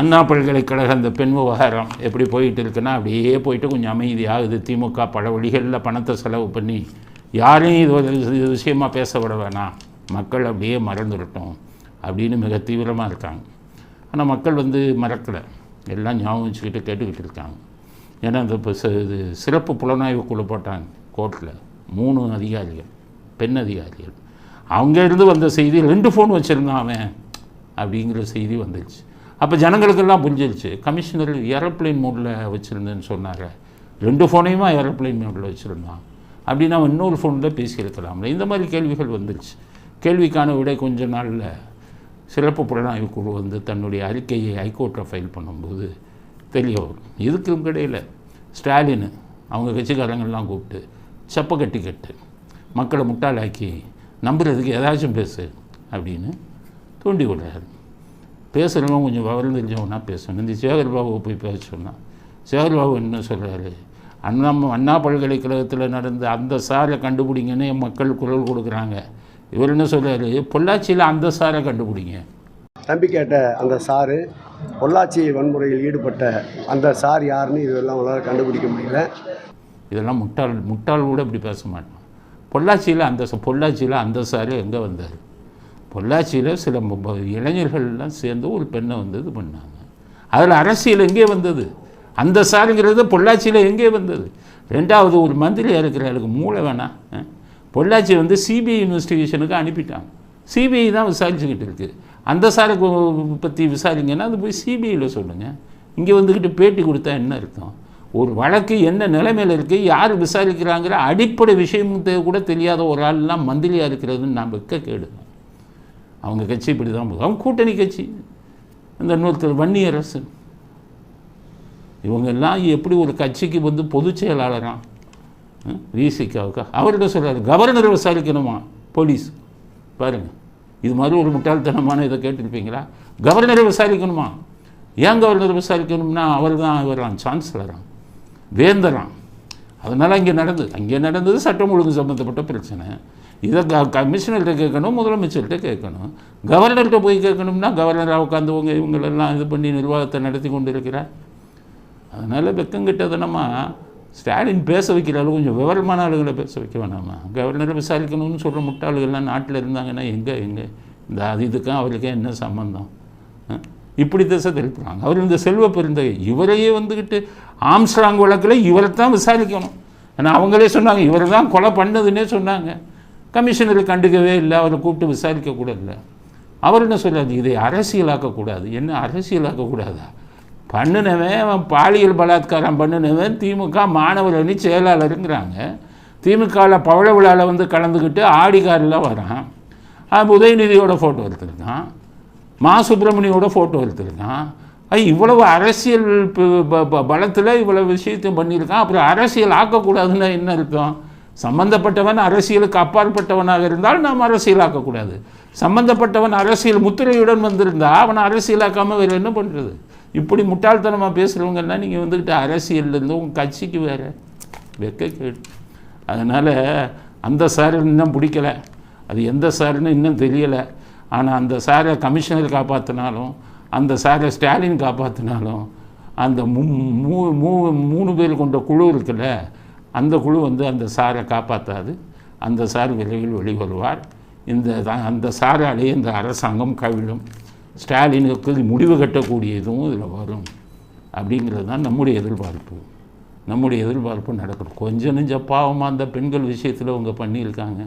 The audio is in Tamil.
அண்ணா பல்கலைக்கழக அந்த பெண் விவகாரம் எப்படி போயிட்டு இருக்குன்னா அப்படியே போயிட்டு கொஞ்சம் அமைதியாகுது. திமுக பல வழிகளில் பணத்தை செலவு பண்ணி யாரையும் இது ஒரு இது விஷயமா பேச விட வேணாம். மக்கள் அப்படியே மறந்துடட்டும் அப்படின்னு மிக தீவிரமாக இருக்காங்க. ஆனால் மக்கள் வந்து மறக்கலை. எல்லாம் ஞாபகம் வச்சுக்கிட்டு கேட்டுக்கிட்டு இருக்காங்க. ஏன்னா இந்த இப்போ இது சிறப்பு புலனாய்வு குழு போட்டாங்க கோர்ட்டில் மூணு அதிகாரிகள் பெண் அதிகாரிகள். அவங்க இருந்து வந்த செய்தி ரெண்டு ஃபோன் வச்சுருந்தான் அவன் அப்படிங்கிற செய்தி வந்துடுச்சு அப்போ ஜனங்களுக்கெல்லாம் புரிஞ்சிருச்சு. கமிஷனர் ஏரோப்ளேன் மோடில் வச்சுருந்தேன்னு சொன்னார் ரெண்டு ஃபோனையுமா ஏரோப்ளேன் மோடில் வச்சுருந்தான் அப்படின்னா அவன் இன்னொரு ஃபோனில் பேசியிருக்கலாம்ல. இந்த மாதிரி கேள்விகள் வந்துருச்சு. கேள்விக்கான விடை கொஞ்ச நாளில் சிறப்பு புலனாய்வு குழு வந்து தன்னுடைய அறிக்கையை ஹைகோர்ட்டில் ஃபைல் பண்ணும்போது தெரிய வரும். இதுக்கும் இடையில் ஸ்டாலின் அவங்க கட்சிக்காரங்கள்லாம் கூப்பிட்டு செப்ப கட்டி கட்டு. மக்களை முட்டாளாக்கி நம்புறதுக்கு ஏதாச்சும் பேசு அப்படின்னு தூண்டி விடுறாரு. பேசுகிறவங்க கொஞ்சம் விவரம் தெரிஞ்சவனா பேசணும் இந்த சேகர் பாபுவை போய் பேச சொன்னான் சேகர் பாபு என்ன சொல்கிறாரு அண்ணா அண்ணா பல்கலைக்கழகத்தில் நடந்த அந்த சாரை கண்டுபிடிங்கன்னு மக்கள் குரல் கொடுக்குறாங்க. இவர் என்ன சொல்கிறாரு பொள்ளாச்சியில் அந்த சாரை கண்டுபிடிங்க. தம்பி கேட்ட அந்த சாரு பொள்ளாச்சி வன்முறையில் ஈடுபட்ட அந்த சார் யாருன்னு இதெல்லாம் உங்களால் கண்டுபிடிக்க முடியல. இதெல்லாம் முட்டாள் முட்டாள் கூட இப்படி பேச மாட்டான். பொள்ளாச்சியில் அந்த பொள்ளாச்சியில் அந்த சார் எங்கே வந்தார்? பொள்ளாச்சியில் சில இளைஞர்கள்லாம் சேர்ந்து ஒரு பெண்ணை வந்து இது பண்ணாங்க. அதில் அரசியல் எங்கே வந்தது? அந்த சாருங்கிறது பொள்ளாச்சியில் எங்கே வந்தது? ரெண்டாவது ஒரு மந்திரியாக இருக்கிறவருக்கு மூளை வேணாம் ஆ? பொள்ளாச்சி வந்து சிபிஐ இன்வெஸ்டிகேஷனுக்கு அனுப்பிட்டாங்க. சிபிஐ தான் விசாரிச்சுக்கிட்டு இருக்குது அந்த சாருக்கு பற்றி விசாரிங்கன்னா அது போய் சிபிஐயில் சொல்லுங்கள் இங்கே வந்துக்கிட்டு பேட்டி கொடுத்தா என்ன அர்த்தம்? ஒரு வழக்கு என்ன நிலைமையில் இருக்குது யார் விசாரிக்கிறாங்கிற அடிப்படை விஷயம் கூட தெரியாத ஒரு ஆள்லாம் மந்திரியாக இருக்கிறதுன்னு நான் வெக்க கேடுவேன் அவங்க கட்சி இப்படி தான் போகுது அவங்க கூட்டணி கட்சி. இந்த இன்னொருத்தர் வன்னியரசு இவங்க எல்லாம் எப்படி ஒரு கட்சிக்கு வந்து பொதுச் செயலாளராக விசிகாவுக்கு அவர்கிட்ட சொல்கிறார் கவர்னர் விசாரிக்கணுமா? போலீஸ். பாருங்கள் இது மாதிரி ஒரு முட்டாள்தனமான இதை கேட்டிருப்பீங்களா? கவர்னரை விசாரிக்கணுமா? ஏன் கவர்னர் விசாரிக்கணும்னா அவர் தான் இவரான் சான்சலரான் வேந்தரான் அதனால் இங்கே நடந்தது. அங்கே நடந்தது சட்டம் ஒழுங்கு சம்மந்தப்பட்ட பிரச்சனை. இதை க கமிஷனர்கிட்ட கேட்கணும் முதலமைச்சர்கிட்ட கேட்கணும். கவர்னர்கிட்ட போய் கேட்கணும்னா கவர்னராக உட்காந்துவங்க இவங்களெல்லாம் இது பண்ணி நிர்வாகத்தை நடத்தி கொண்டு இருக்கிறார் அதனால் வெக்கங்கிட்டதனமாக ஸ்டாலின் பேச வைக்கிற அளவு கொஞ்சம் விவரமான ஆளுகளை பேச வைக்க வேணாமா? கவர்னரை விசாரிக்கணும்னு சொல்கிற முட்டாளுகள்லாம் நாட்டில் இருந்தாங்கன்னா எங்கே எங்கே? இந்த அது இதுக்கும் அவருக்கே என்ன சம்மந்தம் ஆ? இப்படி திசை திருப்புறாங்க அவர் இந்த செல்வ பெருந்தகை இவரையே வந்துக்கிட்டு ஆம்ஸ்ட்ராங் வழக்கில் இவரை தான் விசாரிக்கணும். ஏன்னா அவங்களே சொன்னாங்க இவர் தான் கொலை பண்ணதுன்னே சொன்னாங்க. கமிஷனர் கண்டுக்கவே இல்லை அவரை கூப்பிட்டு விசாரிக்க கூட இல்லை. அவர் என்ன சொல்கிறாரு இதை அரசியலாக்கக்கூடாது என்ன அரசியலாக்கக்கூடாதா பண்ணினவன் அவன் பாலியல் பலாத்காரம் பண்ணினவன் திமுக மாணவர் அணி செயலாளருங்கிறாங்க. திமுகவில் பவள விழாவில் வந்து கலந்துக்கிட்டு ஆடி வரான். உதயநிதியோட ஃபோட்டோ எடுத்துருக்கான். மா சுப்பிரமணியோட ஃபோட்டோ எடுத்திருக்கான். ஐ இவ்வளவு அரசியல் பலத்தில் இவ்வளவு விஷயத்தையும் பண்ணியிருக்கான். அப்புறம் அரசியல் ஆக்கக்கூடாதுன்னா என்ன அர்த்தம்? சம்பந்தப்பட்டவன் அரசியலுக்கு அப்பாற்பட்டவனாக இருந்தால் நாம் அரசியல் ஆக்கக்கூடாது. சம்பந்தப்பட்டவன் அரசியல் முத்திரையுடன் வந்திருந்தா அவன் அரசியலாக்காமல் வேறு என்ன பண்ணுறது இப்படி முட்டாள்தனமாக பேசுகிறவங்கன்னா நீங்கள் வந்துக்கிட்டு அரசியல்லேருந்து உங்கள் கட்சிக்கு வேறு வெக்க கேடு. அதனால் அந்த சார் இன்னும் பிடிக்கல. அது எந்த சாருன்னு இன்னும் தெரியலை. ஆனால் அந்த சாரை கமிஷனர் காப்பாற்றினாலும் அந்த சாரை ஸ்டாலின் காப்பாற்றினாலும் அந்த மூ மூ- மூ- மூணு பேர் கொண்ட குழு இருக்குல்ல அந்த குழு வந்து அந்த சாரை காப்பாற்றாது அந்த சார் விரைவில் வெளிவருவார். இந்த அந்த சாராலே இந்த அரசாங்கம் கவிழும். ஸ்டாலினுக்கு முடிவு கட்டக்கூடியதும் இதில் வரும். அப்படிங்கிறது தான் நம்முடைய எதிர்பார்ப்பு. நம்முடைய எதிர்பார்ப்பு நடக்கணும். கொஞ்சம் நெஞ்ச பாவமாக அந்த பெண்கள் விஷயத்தில் அவங்க பண்ணியிருக்காங்க.